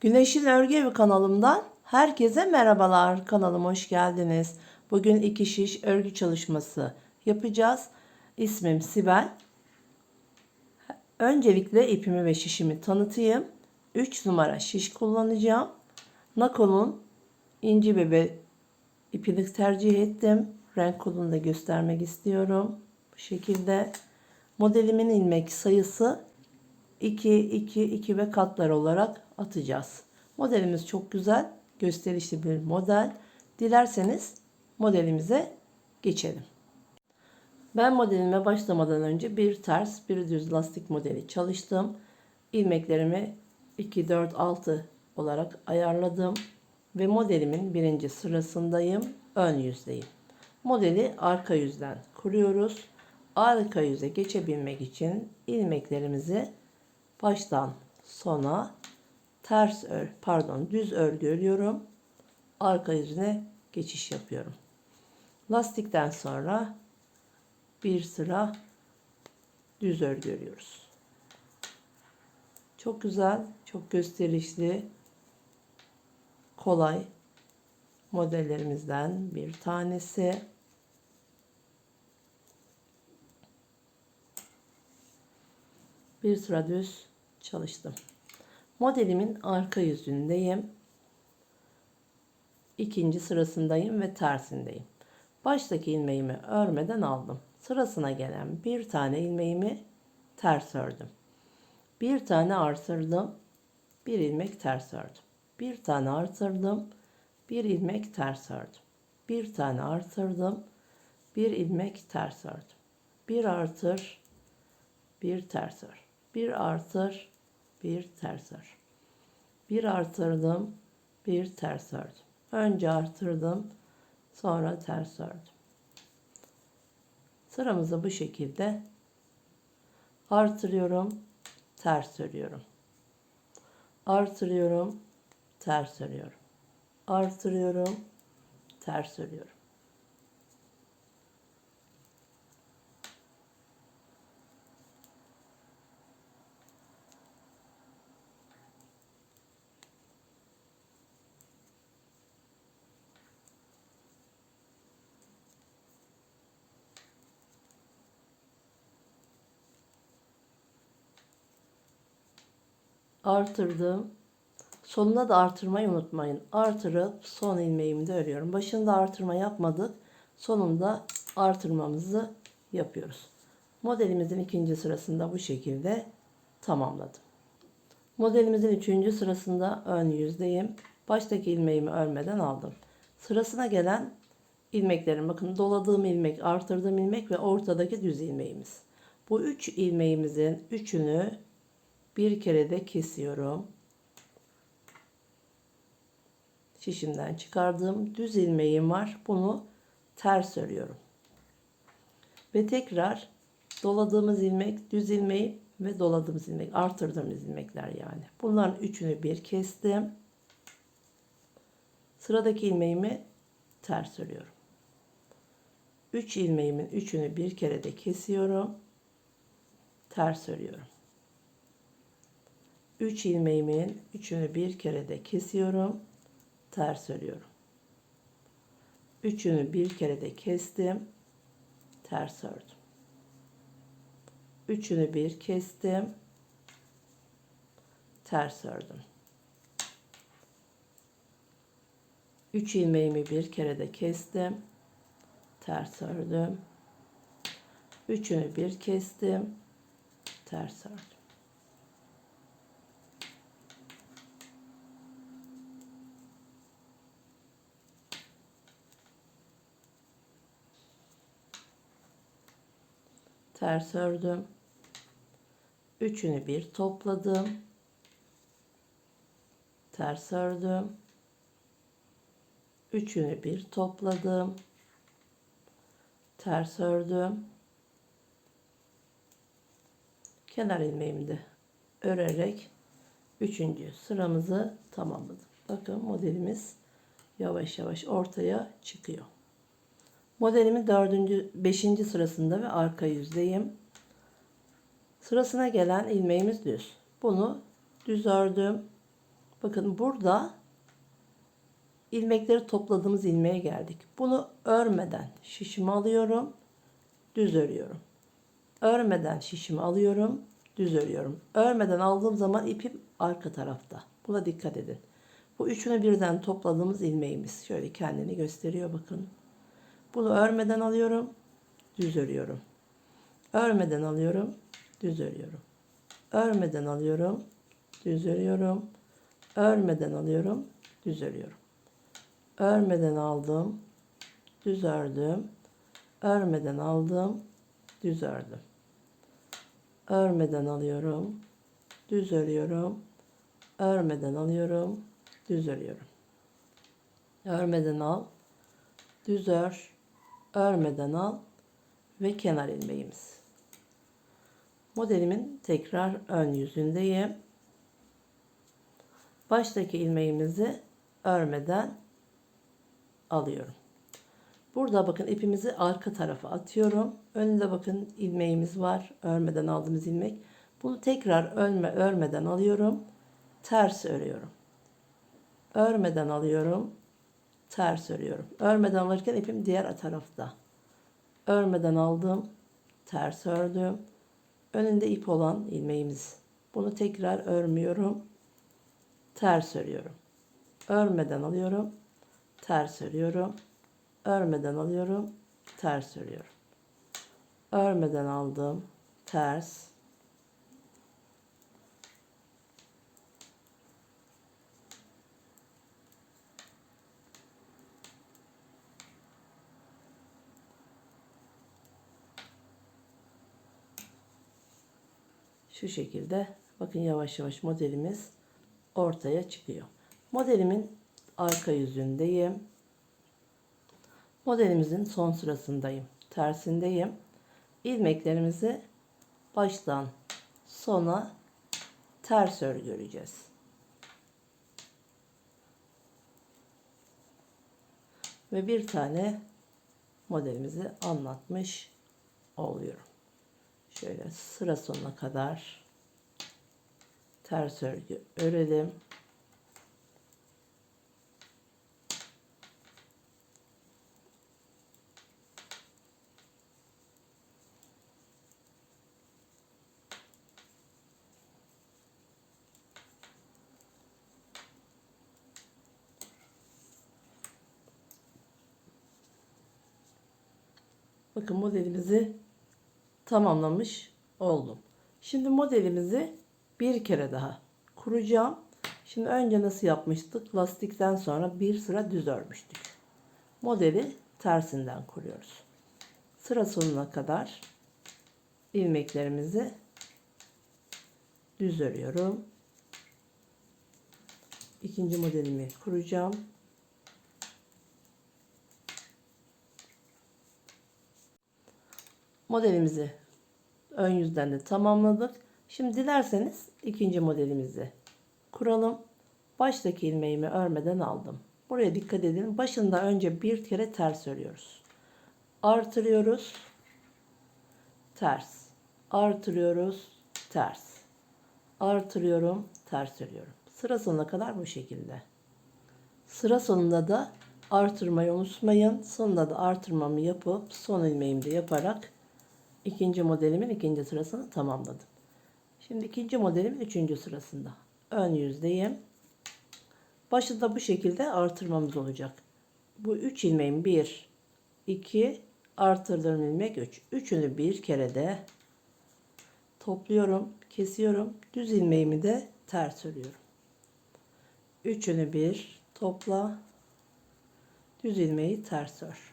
Güneşin Örgü Evi kanalımdan herkese merhabalar. Kanalıma hoş geldiniz. Bugün iki şiş örgü çalışması yapacağız. İsmim Sibel. Öncelikle ipimi ve şişimi tanıtayım. 3 numara şiş kullanacağım. Nakol'un inci bebe ipini tercih ettim. Renk kodunu da göstermek istiyorum. Bu şekilde. Modelimin ilmek sayısı 2, 2, 2 ve katlar olarak atacağız. Modelimiz çok güzel, gösterişli bir model. Dilerseniz modelimize geçelim. Ben modelime başlamadan önce bir ters, bir düz lastik modeli çalıştım. İlmeklerimi 2, 4, 6 olarak ayarladım. Ve modelimin birinci sırasındayım, ön yüzdeyim. Modeli arka yüzden kuruyoruz. Arka yüze geçebilmek için ilmeklerimizi baştan sona ters ör, pardon düz örgü örüyorum. Arka yüzüne geçiş yapıyorum. Lastikten sonra bir sıra düz örgü örüyoruz. Çok güzel, çok gösterişli, kolay modellerimizden bir tanesi. Bir sıra düz çalıştım. Modelimin arka yüzündeyim. İkinci sırasındayım ve tersindeyim. Baştaki ilmeğimi örmeden aldım. Sırasına gelen bir tane ilmeğimi ters ördüm. Bir tane artırdım. Bir ilmek ters ördüm. Bir tane artırdım. Bir ilmek ters ördüm. Bir tane artırdım. Bir ilmek ters ördüm. Bir artır. Bir ters ör. Bir artır. Bir ters ör. Bir artırdım. Bir ters ördüm. Önce artırdım. Sonra ters ördüm. Sıramızı bu şekilde artırıyorum. Ters örüyorum. Artırıyorum. Ters örüyorum. Artırıyorum. Ters örüyorum. Artırdım. Sonuna da artırmayı unutmayın. Artırıp son ilmeğimi de örüyorum. Başında artırma yapmadık. Sonunda artırmamızı yapıyoruz. Modelimizin ikinci sırasında bu şekilde tamamladım. Modelimizin üçüncü sırasında ön yüzdeyim. Baştaki ilmeğimi örmeden aldım. Sırasına gelen ilmeklerim bakın doladığım ilmek, artırdığım ilmek ve ortadaki düz ilmeğimiz. Bu üç ilmeğimizin üçünü bir kere de kesiyorum. Şişimden çıkardığım düz ilmeğim var. Bunu ters örüyorum. Ve tekrar doladığımız ilmek, düz ilmeği ve doladığımız ilmek, artırdığımız ilmekler yani. Bunların üçünü bir kestim. Sıradaki ilmeğimi ters örüyorum. 3 ilmeğimin üçünü bir kere de kesiyorum. Ters örüyorum. 3 ilmeğimin üçünü bir kere de kesiyorum. Ters örüyorum. Üçünü bir kere de kestim. Ters ördüm. Üçünü bir kestim. Ters ördüm. 3 ilmeğimi bir kere de kestim. Ters ördüm. Üçünü bir kestim. Ters ördüm. Ters ördüm. Üçünü bir topladım. Ters ördüm. Üçünü bir topladım. Ters ördüm. Kenar ilmeğimi de örerek üçüncü sıramızı tamamladım. Bakın modelimiz yavaş yavaş ortaya çıkıyor. Modelimin dördüncü, beşinci sırasında ve arka yüzdeyim. Sırasına gelen ilmeğimiz düz. Bunu düz ördüm. Bakın burada ilmekleri topladığımız ilmeğe geldik. Bunu örmeden şişimi alıyorum, düz örüyorum. Örmeden şişimi alıyorum, düz örüyorum. Örmeden aldığım zaman ipim arka tarafta. Buna dikkat edin. Bu üçünü birden topladığımız ilmeğimiz. Şöyle kendini gösteriyor bakın. Bunu örmeden alıyorum, düz örüyorum. Örmeden alıyorum, düz örüyorum. Örmeden alıyorum, düz örüyorum. Örmeden alıyorum, düz örüyorum. Örmeden aldım, düz ördüm. Örmeden aldım, düz ördüm. Örmeden alıyorum, düz örüyorum. Örmeden alıyorum, düz örüyorum. Örmeden al, düz ör, örmeden al ve kenar ilmeğimiz. Modelimin tekrar ön yüzündeyim. Baştaki ilmeğimizi örmeden alıyorum. Burada bakın ipimizi arka tarafa atıyorum. Önünde bakın ilmeğimiz var. Örmeden aldığımız ilmek. Bunu tekrar örme, örmeden alıyorum. Ters örüyorum. Örmeden alıyorum. Ters örüyorum. Örmeden alırken ipim diğer tarafta. Örmeden aldım. Ters ördüm. Önünde ip olan ilmeğimiz. Bunu tekrar örmüyorum. Ters örüyorum. Örmeden alıyorum. Ters örüyorum. Örmeden alıyorum. Ters örüyorum. Örmeden aldım. Ters. Şu şekilde bakın yavaş yavaş modelimiz ortaya çıkıyor. Modelimin arka yüzündeyim. Modelimizin son sırasındayım. Tersindeyim. İlmeklerimizi baştan sona ters ör göreceğiz. Ve bir tane modelimizi anlatmış oluyorum. Şöyle sıra sonuna kadar ters örgü örelim. Bakın modelimizi tamamlamış oldum. Şimdi modelimizi bir kere daha kuracağım. Şimdi önce nasıl yapmıştık? Lastikten sonra bir sıra düz örmüştük. Modeli tersinden kuruyoruz. Sıra sonuna kadar ilmeklerimizi düz örüyorum. İkinci modelimi kuracağım. Modelimizi ön yüzden de tamamladık. Şimdi dilerseniz ikinci modelimizi kuralım. Baştaki ilmeğimi örmeden aldım. Buraya dikkat edin. Başında önce bir kere ters örüyoruz. Artırıyoruz. Ters. Artırıyoruz. Ters. Artırıyorum. Ters örüyorum. Sıra sonuna kadar bu şekilde. Sıra sonunda da artırmayı unutmayın. Sonunda da artırmamı yapıp son ilmeğimi de yaparak ikinci modelimin ikinci sırasını tamamladım. Şimdi ikinci modelimin üçüncü sırasında. Ön yüzdeyim. Başında bu şekilde artırmamız olacak. Bu üç ilmeğin bir, iki, artırdığım ilmek üç. Üçünü bir kere de topluyorum, kesiyorum. Düz ilmeğimi de ters örüyorum. Üçünü bir topla. Düz ilmeği ters ör.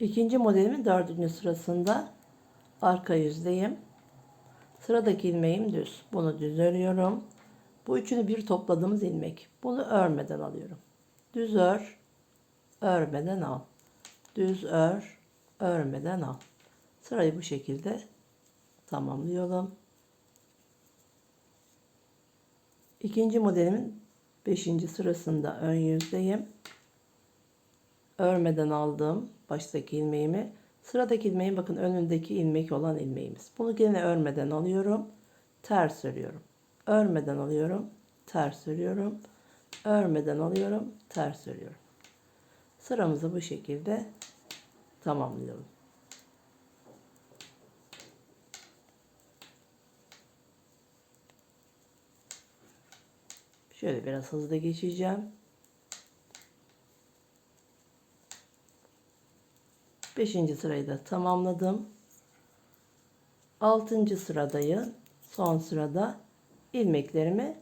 İkinci modelimin dördüncü sırasında arka yüzdeyim. Sıradaki ilmeğim düz. Bunu düz örüyorum. Bu üçünü bir topladığımız ilmek. Bunu örmeden alıyorum. Düz ör, örmeden al. Düz ör, örmeden al. Sırayı bu şekilde tamamlayalım. İkinci modelimin 5. sırasında ön yüzdeyim. Örmeden aldım baştaki ilmeğimi. Sıradaki ilmeğin bakın önündeki ilmek olan ilmeğimiz. Bunu yine örmeden alıyorum. Ters örüyorum. Örmeden alıyorum. Ters örüyorum. Örmeden alıyorum. Ters örüyorum. Sıramızı bu şekilde tamamlıyorum. Şöyle biraz hızlı geçeceğim. Beşinci sırayı da tamamladım. Altıncı sıradayım. Son sırada ilmeklerimi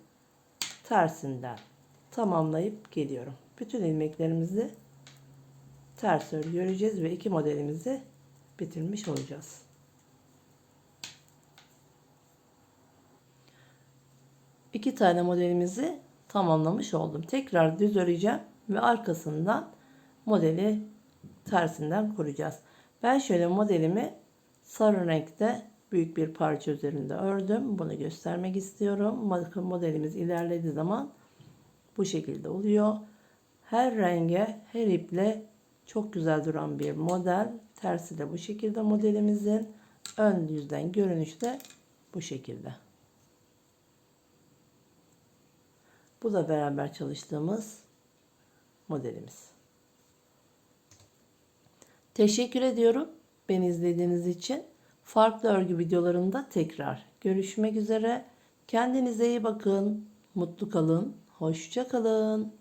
tersinden tamamlayıp geliyorum. Bütün ilmeklerimizi ters örgü göreceğiz ve iki modelimizi bitirmiş olacağız. İki tane modelimizi tamamlamış oldum. Tekrar düz öreceğim ve arkasından modeli tersinden kuracağız. Ben şöyle modelimi sarı renkte büyük bir parça üzerinde ördüm. Bunu göstermek istiyorum. Bakın modelimiz ilerlediği zaman bu şekilde oluyor. Her renge, her iple çok güzel duran bir model. Tersi de bu şekilde modelimizin. Ön yüzden görünüş de bu şekilde. Bu da beraber çalıştığımız modelimiz. Teşekkür ediyorum beni izlediğiniz için. Farklı örgü videolarında tekrar görüşmek üzere. Kendinize iyi bakın. Mutlu kalın. Hoşça kalın.